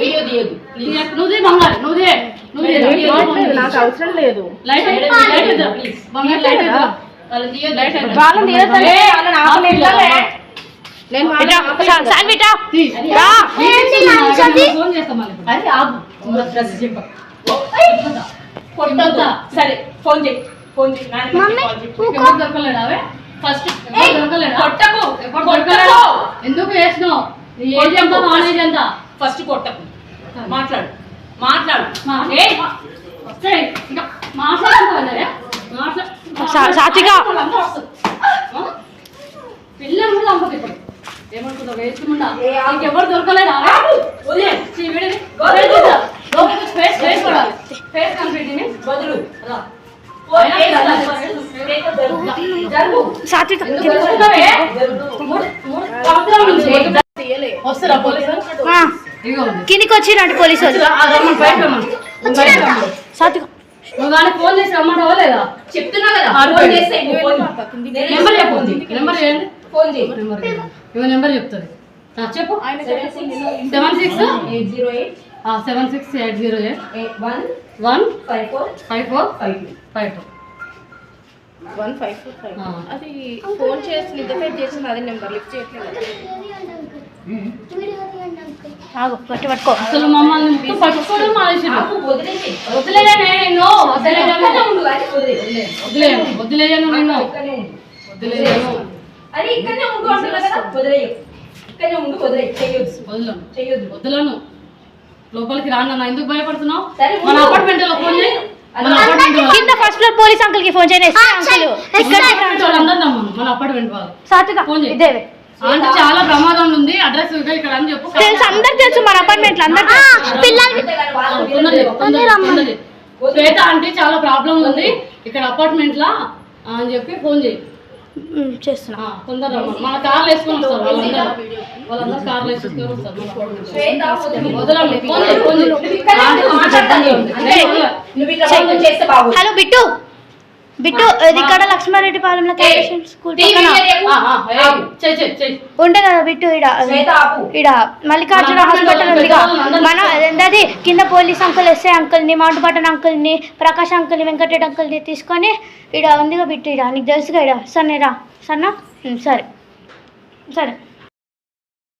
తీయొద్దు. నువ్వు బంగారు. నువ్వు. నాకు అవసరం లేదు. Light light please. బంగారు లైట్ తీయొద్దు? లైట్. వాళ్ళని వాళ్ళని ఆపలేదు. నేను సరే ఫోన్ చేయి. ఫోన్ చేయి. దొరకలేడా? ఫస్ట్ దొరకలేడా? కొట్టకు? ఎందుకు వేసినావు? ఏజ్ ఎంత? నాన్ ఏజ్ ఎంత? ఫస్ట్ కొట్టకు మాట్లాడు మాట్లాడు మా- ఏయ్, వస్తే ఇంకా మాట్లాడుకోవాలి మాట్లా సా- సాత్విక. వాళ్ళందరూ వస్తారు. ఆ? పిల్లలు కూడా చంపదు ఇప్పుడు ఏమనుకుంటావు దొరకలేదా. ఫేస్ ఫేస్ చూడాలి ఫేస్ కనిపెట్టింది రా. జరుగు. సాత్విక కిందికి వచ్చిరండి పోలీసు వాళ్ళు నువ్వు కానీ ఫోన్ చేసి రమ్మంటావా లేదా? చెప్తున్నా కదా. ఫోన్. చేస్తే నెంబర్ నెంబర్ చేయండి ఫోన్ చేయి. నెంబర్ చెప్తుంది. చెప్పు. Seven six eight zero eight seven six eight zero eight eight one one five four five four five five two one five four five ఆ. అది ఫోన్ చేసి చేసింది అదే నెంబర్. లిఫ్ట్ చేయట్లేదు. ఆగు పట్టు పట్టుకో. అసలు మమ్మల్ని పట్టుకోవడం నిన్ను. నిన్ను. ఇక్కడనే ఉండు అంటున్నా కదా. వదిలేయు ఇక్కడనే ఉండు వదలను. లోపలికి రాను నా ఎందుకు భయపడుతున్నావు? సరే, మన ఉండు. అపార్ట్మెంట్లో ఫోన్ చేయి. కింద. ఫస్ట్ ఫ్లోర్ పోలీస్ అంకుల్కి ఫోన్ చేయండి అంకుల్ ఇక్కడ మన అపార్ట్మెంట్ వాళ్ళు. సాత్విక ఫోన్ చేయి. ఇదేవే. అంటే చాలా ప్రమాదం ఉంది. అడ్రస్ ఇక్కడ అని చెప్పు. అందరు తెలుసు మన అపార్ట్మెంట్లో అందరు పిల్లలు. శ్వేత అంటే చాలా ప్రాబ్లం ఉంది. ఇక్కడ అపార్ట్మెంట్ లా అని చెప్పి ఫోన్ చేయి. చేస్తున్నా. తొందరగా. మన కార్లు వేసుకొని వస్తారు వాళ్ళందరూ. వాళ్ళందరూ కార్లు వేసుకొని వస్తారు. Hello bit. బిట్టు ఇది ఇక్కడ లక్ష్మారెడ్డి పాలెంలో క్యారేషన్ స్కూల్ పక్కన. ఉండే కదా బిట్టు ఇడ ఇడ మల్లికార్జున హాస్పిటల్ ఉందిగా మన ఏంటది కింద పోలీస్ అంకుల్ ఎస్ఐ అంకుల్ని మౌంట్ బటన్ అంకుల్ని ప్రకాష్ అంకుల్ని వెంకటరెడ్డి అంకుల్ని తీసుకొని ఇడ ఉందిగా బిట్టు ఇడ నీకు తెలుసుగా ఇడ సరే రా సన్నా సరే. సరే.